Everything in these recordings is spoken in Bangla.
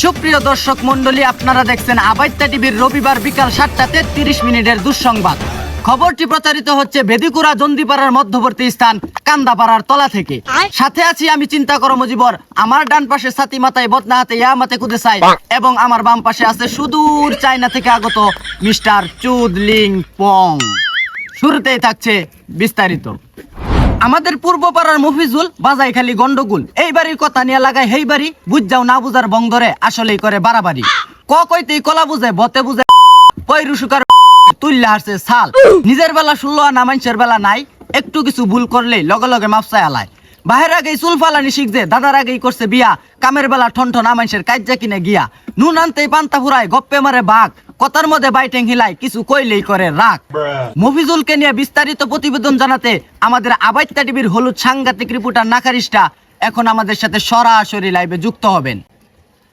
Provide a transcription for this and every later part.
সুপ্রিয় দর্শক মন্ডলী আপনারা দেখছেন আবাইত্যা টিভির রবিবার বিকাল সাতটা তেত্রিশ মিনিটের দুঃসংবাদ। খবরটি প্রচারিত হচ্ছে বেদিকুড়া জন্দিপাড়ার মধ্যবর্তী স্থান কান্দাপাড়ার তলা থেকে। সাথে আছি আমি চিন্তা করো মজিবর। আমার ডান পাশে সাতি মাথায় বদনা হাতে ইয়া মাতে কুদেসাই এবং আমার বাম পাশে আছে সুদূর চায়না থেকে আগত মিস্টার চুদলিং পং। শুরুতেই থাকছে বিস্তারিত। আমাদের পূর্ব পাড়ার মফিজুল বাজাই খালি গন্ডগোল। বাড়ির কথা নিয়ে লাগায় হেই বাড়ি বুঝ যাও না বুঝার বং ধরে আসলেই করে বাড়াবাড়ি। ক কইতেই কলা বুঝে, বতে বুঝে পৈরুসুকার তুললে হারছে সাল নিজের বেলা ষোলো আনা মানুষের বেলা নাই, একটু কিছু ভুল করলেই লগে লগে মাপসায় আলায়। বাহের আগেই চুল ফালানি শিখছে, দাদার আগেই করছে বিয়া, কামের বেলা ঠন ঠন মানুষের কাজ্যা কিনে গিয়া। নুন আনতেই পান্তা ফুরায়, গপ্পে মারে বাঘ, কথার মধ্যে বাইটেং হিলাই কিছু কইলেই করে রাগ। মফিজুলকে নিয়ে বিস্তারিত প্রতিবেদন জানাতে আমাদের আবাইত্যা টিভির হলুদ সাংঘাতিক রিপোর্টার নাকারিস্টা এখন আমাদের সাথে সরাসরি লাইভে যুক্ত হবেন।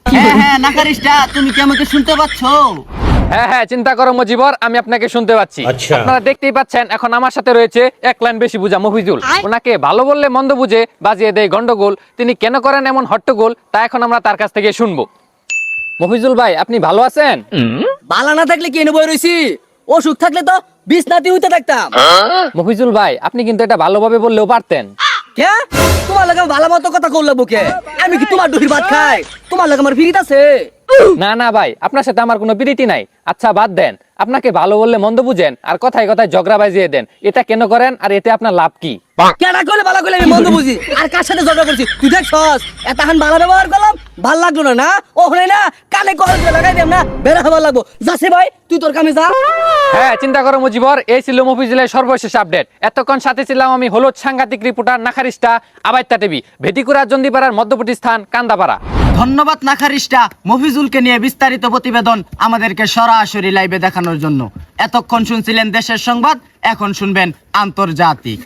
হ্যাঁ হ্যাঁ নাকারিস্টা তুমি কি আমাকে শুনতে পাচ্ছ? হ্যাঁ হ্যাঁ চিন্তা করো মজিবর আমি আপনাকে শুনতে পাচ্ছি। আচ্ছা। আপনারা দেখতেই পাচ্ছেন এখন আমার সাথে রয়েছে এক লাইন বেশি বুঝা মফিজুল। ওনাকে ভালো বললে মন্দ বুঝে বাজিয়ে দেয় গন্ডগোল। তিনি কেন করেন এমন হট্টগোল তা এখন আমরা তার কাছ থেকে শুনব। মফিজুল ভাই আপনি ভালো আছেন? বালা না থাকলে কি এনে বই রইছি? অসুখ থাকলে তো বিছনাতে হইতে থাকতাম। মফিজুল ভাই আপনি কিন্তু এটা ভালোভাবে বললেও পারতেন। কে তোমার লাগে ভালো মতো কথা কল আমি কি তোমার ডুহির ভাত খাই? তোমার লাগে আমার ফিরিত আছে? না না ভাই আপনার সাথে আমার কোনো বিরতি নাই। আচ্ছা বাদ দেন। আপনাকে ভালো বললে মন্দ বুঝেন আর কথায় কথায় ঝগড়া বাজিয়ে দেন। এটা কেন করেন আর এতে আপনার লাভ কি? কেডা কইলে ভালো কইলে আমি মন্দ বুঝি? আর কার সাথে ঝগড়া করছি? তুই দেখছস ভালো ব্যবহার করলাম ভালো লাগল না না? ও হলে না কানে কল লাগাই দিম না বেড়া হবার লাগবো। যাচ্ছে ভাই তুই তোর কামে যা। হ্যাঁ চিন্তা করো মুজিবর, এই ছিল মফিজুলের সর্বশেষ আপডেট। এতক্ষণ সাথে ছিলাম আমি হলুদ সাংঘাতিক রিপোর্টার নাখারিস্টা আবাইত্যা টিভি, ভেটিকুড়া, জন্দিপাড়ার মধ্যবর্তী স্থান, কান্দাপাড়া। ধন্যবাদ নাখারিস্টা মফিজুলকে নিয়ে বিস্তারিত প্রতিবেদন আমাদেরকে সরাসরি লাইভে দেখানোর জন্য। এতক্ষণ শুনছিলেন দেশের সংবাদ, এখন শুনবেন আন্তর্জাতিক।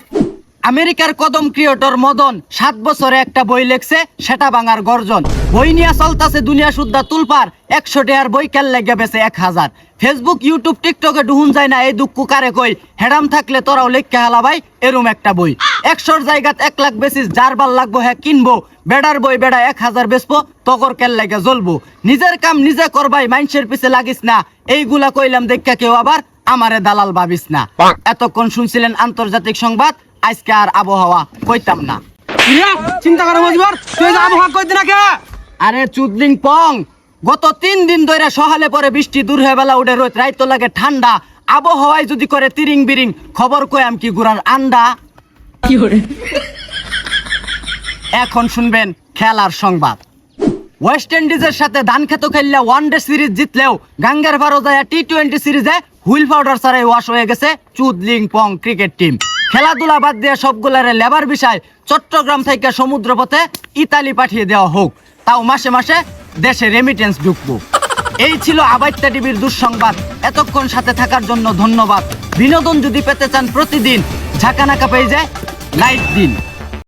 আমেরিকার কদম ক্রিয়েটর মদন সাত বছরে একটা বই লেখছে সেটা বাঙার গর্জন। বই নিয়ে চলতাছে দুনিয়া শুদ্ধা তুলপার একশো টেয়ার বই কেল লেগে বেছে এক হাজার। ফেসবুক ইউটিউব টিকটকে ডুহুন যায় না এই দুঃখ কারে কই? হেডাম থাকলে তোরাও লেখকে হালা ভাই এরম একটা বই। একশোর জায়গাত এক লাখ বেসিস যার ভালো লাগবো হ্যাঁ কিনবো। বেড়ার বই বেড়া এক হাজার বেচবো তকর কেল লেগে জ্বলবো। নিজের কাম নিজে করবাই মানুষের পিছে লাগিস না। এইগুলা কইলাম দেখা কেউ আবার আমারে দালাল ভাবিস না। এতক্ষণ শুনছিলেন আন্তর্জাতিক সংবাদ আজকে আর আবহাওয়া কইতাম না। চিন্তা করো মজিবর তুই আবহাওয়া কই দিনা কে? আরে চুদলিং পং গত তিন দিন ধরে সহালে পরে বৃষ্টি দূর হয়ে বেলা উঠে রোদ রাইত লাগে ঠান্ডা। আবহাওয়ায় যদি করে তিরিং বিরিং খবর কয়াম কি গুড়ার আন্ডা? এখন শুনবেন খেলার সংবাদ। ওয়েস্ট ইন্ডিজের সাথে ধান খেত খেললে ওয়ান ডে সিরিজ জিতলেও গাঙ্গের ভারো যায় টি টোয়েন্টি সিরিজে হুইল পাউডার ছাড়াই ওয়াশ হয়ে গেছে চুদলিং পং ক্রিকেট টিম খেলাধুলা বাদ দিয়ে সবগুলারে লেবার বিষয় চট্টগ্রাম থেকে সমুদ্রপথে ইতালি পাঠিয়ে দেওয়া হোক। তাও মাসে মাসে দেশে রেমিটেন্স ঢুকবো। এই ছিল আবাইত্যা টিভির দুঃসংবাদ। এতক্ষণ সাথে থাকার জন্য ধন্যবাদ। বিনোদন যদি পেতে চান প্রতিদিন, ঝাঁকানাকা পেয়ে যায় লাইট দিন।